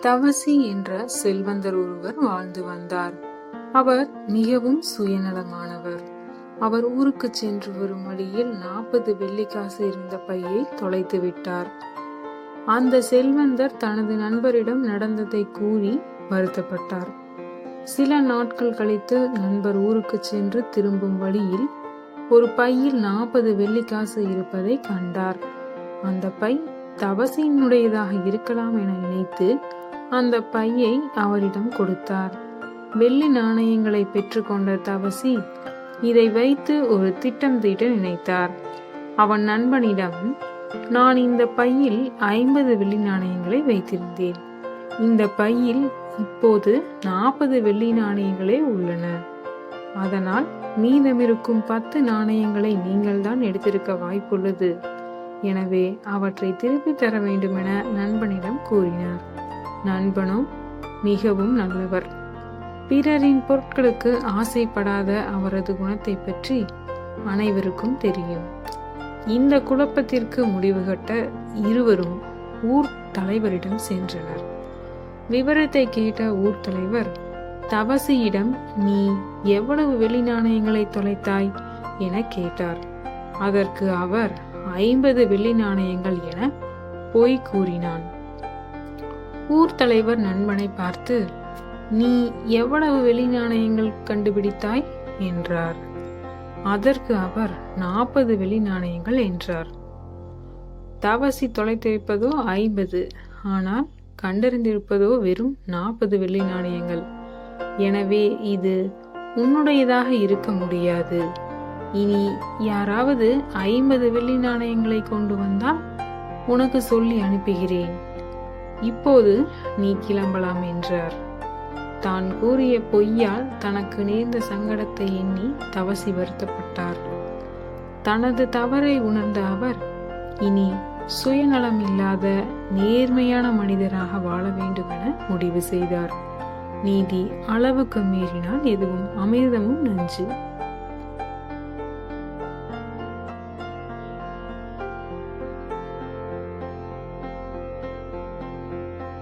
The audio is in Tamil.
தவசி என்ற செல்வந்தர் ஒருவர் வாழ்ந்து வந்தார். அவர் மிகவும் சுயநலமானவர். அவர் ஊருக்கு சென்று வரும் வழியில் நாற்பது வெள்ளிக்காசு இருந்த பையை தொலைத்து விட்டார். அந்த செல்வந்தர் தனது நண்பரிடம் நடந்ததை கூறி வருத்தப்பட்டார். சில நாட்கள் கழித்து நண்பர் ஊருக்கு சென்று திரும்பும் வழியில் ஒரு பையில் நாற்பது வெள்ளிக்காசு இருப்பதை கண்டார். அந்த பை தவசியினுடையதாக இருக்கலாம் என நினைத்து அந்த பையை அவரிடம் கொடுத்தார். வெள்ளி நாணயங்களை பெற்றுக்கொண்ட தவசி இதை வைத்து ஒரு திட்டம் தீட்ட நினைத்தார். அவன் நண்பனிடம் நான் இந்த பையில் ஐம்பது வெள்ளி நாணயங்களை வைத்திருந்தேன். இந்த பையில் இப்போது நாற்பது வெள்ளி நாணயங்களே உள்ளன. அதனால் மீதமிருக்கும் பத்து நாணயங்களை நீங்கள்தான் எடுத்திருக்க வாய்ப்புள்ளது. எனவே அவற்றை திருப்பி தர வேண்டுமென நண்பனிடம் கூறினார். நண்பனும் மிகவும் நல்லவர். பிறரின் பொருட்களுக்கு ஆசைப்படாத அவரது குணத்தை பற்றி அனைவருக்கும் தெரியும். இந்த குழப்பத்திற்கு முடிவுகட்ட இருவரும் ஊர் தலைவரிடம் சென்றனர். விவரத்தை கேட்ட ஊர் தலைவர் தவசியிடம் நீ எவ்வளவு வெள்ளி நாணயங்களை தொலைத்தாய்? என கேட்டார். அதற்கு அவர் ஐம்பது வெள்ளி நாணயங்கள் என பொய் கூறினான். ஊர் தலைவர் நண்பனை பார்த்து நீ எவ்வளவு வெளி நாணயங்கள் கண்டுபிடித்தாய்? என்றார். அதற்கு அவர் நாற்பது வெளி நாணயங்கள் என்றார். தவசி தொலைத்திருப்பதோ ஐம்பது ஆனால் கண்டறிந்திருப்பதோ வெறும் நாற்பது வெள்ளி நாணயங்கள். எனவே இது உன்னுடையதாக இருக்க முடியாது. இனி யாராவது ஐம்பது வெள்ளி நாணயங்களை கொண்டு வந்தால் உனக்கு சொல்லி அனுப்புகிறேன். இப்போது நீ கிளம்பலாம் என்றார். தான் கூறிய பொய்யால் தனக்கு நேர்ந்த சங்கடத்தை எண்ணி தவசி வருத்தப்பட்டார். தனது தவறை உணர்ந்த அவர் இனி சுயநலம் இல்லாத நேர்மையான மனிதராக வாழ வேண்டுமென முடிவு செய்தார். நீதி அளவுக்கு மீறினால் எதுவும் அமிர்தமும் நஞ்சு.